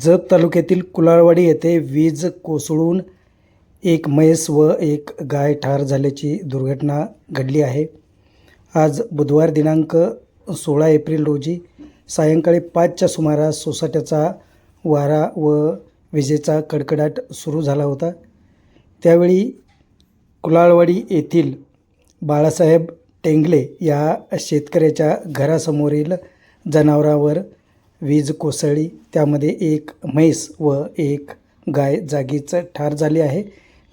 जत तालुक्यातील कुलाळवाडी येथे वीज कोसळून एक म्हैस व एक गाय ठार झाल्याची दुर्घटना घडली आहे. आज बुधवार दिनांक सोळा एप्रिल रोजी सायंकाळी पाचच्या सुमारास सोसाट्याचा वारा व विजेचा कडकडाट सुरू झाला होता. त्यावेळी कुलाळवाडी येथील बाळासाहेब टेंगले या शेतकऱ्याच्या घरासमोरील जनावरावर वीज कोसळली. त्यामध्ये एक म्हैस व एक गाय जागीच ठार झाली आहे.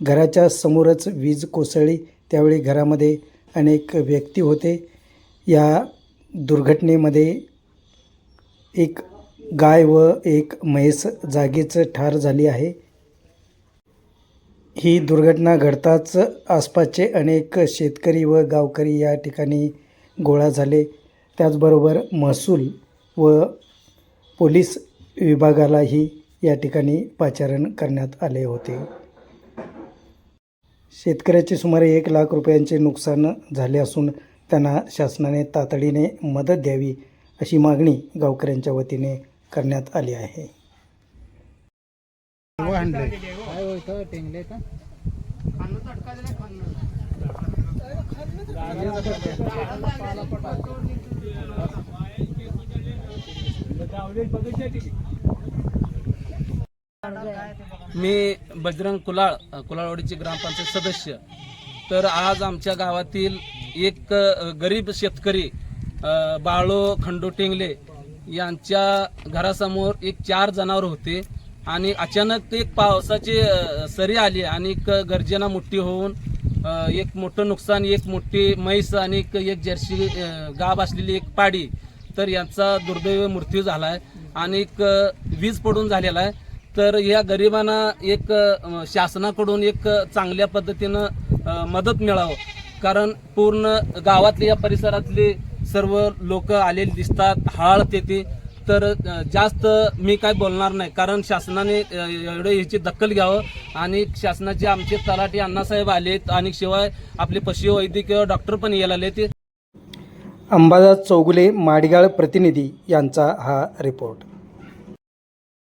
घराच्या समोरच वीज कोसळली. त्यावेळी घरामध्ये अनेक व्यक्ती होते. या दुर्घटनेमध्ये एक गाय व एक म्हैस जागीच ठार झाली आहे. ही दुर्घटना घडताच आसपासचे अनेक शेतकरी व गावकरी या ठिकाणी गोळा झाले. त्याचबरोबर महसूल व पोलीस विभागालाही या ठिकाणी पाचारण करण्यात आले होते. शेतकऱ्याचे सुमारे एक लाख रुपयांचे नुकसान झाले असून त्यांना शासनाने तातडीने मदत द्यावी अशी मागणी गावकऱ्यांच्या वतीने करण्यात आली आहे. काय टेंगले का मी बजरंग कुलाळ कुलाळवाडीचे ग्रामपंचायत सदस्य. तर आज आमच्या गावातील एक गरीब शेतकरी बाळो खंडू टेंगले यांच्या घरासमोर एक चार जनावर होते. आणि अचानक ते एक पावसाची सरी आली आणि एक गर्जना मोठी होऊन एक मोठं नुकसान एक मोठी म्हैस आणि एक एक जर्सी गाब असलेली एक पाडी तर यांचा दुर्दैव मृत्यू झाला आहे आणि एक वीज पडून झालेला आहे. तर या गरिबांना एक शासनाकडून एक चांगल्या पद्धतीनं मदत मिळावं. कारण पूर्ण गावातले या परिसरातले सर्व लोक आलेले दिसतात हाळ तेथे. तर जास्त मी काय बोलणार नाही. कारण शासनाने एवढं ह्याची दखल घ्यावं. आणि शासनाचे आमचे तलाठी अण्णासाहेब आलेत. आणि शिवाय आपले पशुवैद्यकीय डॉक्टर पण यायला आले ते अंबादास चौगुले माडगाळ प्रतिनिधी यांचा हा रिपोर्ट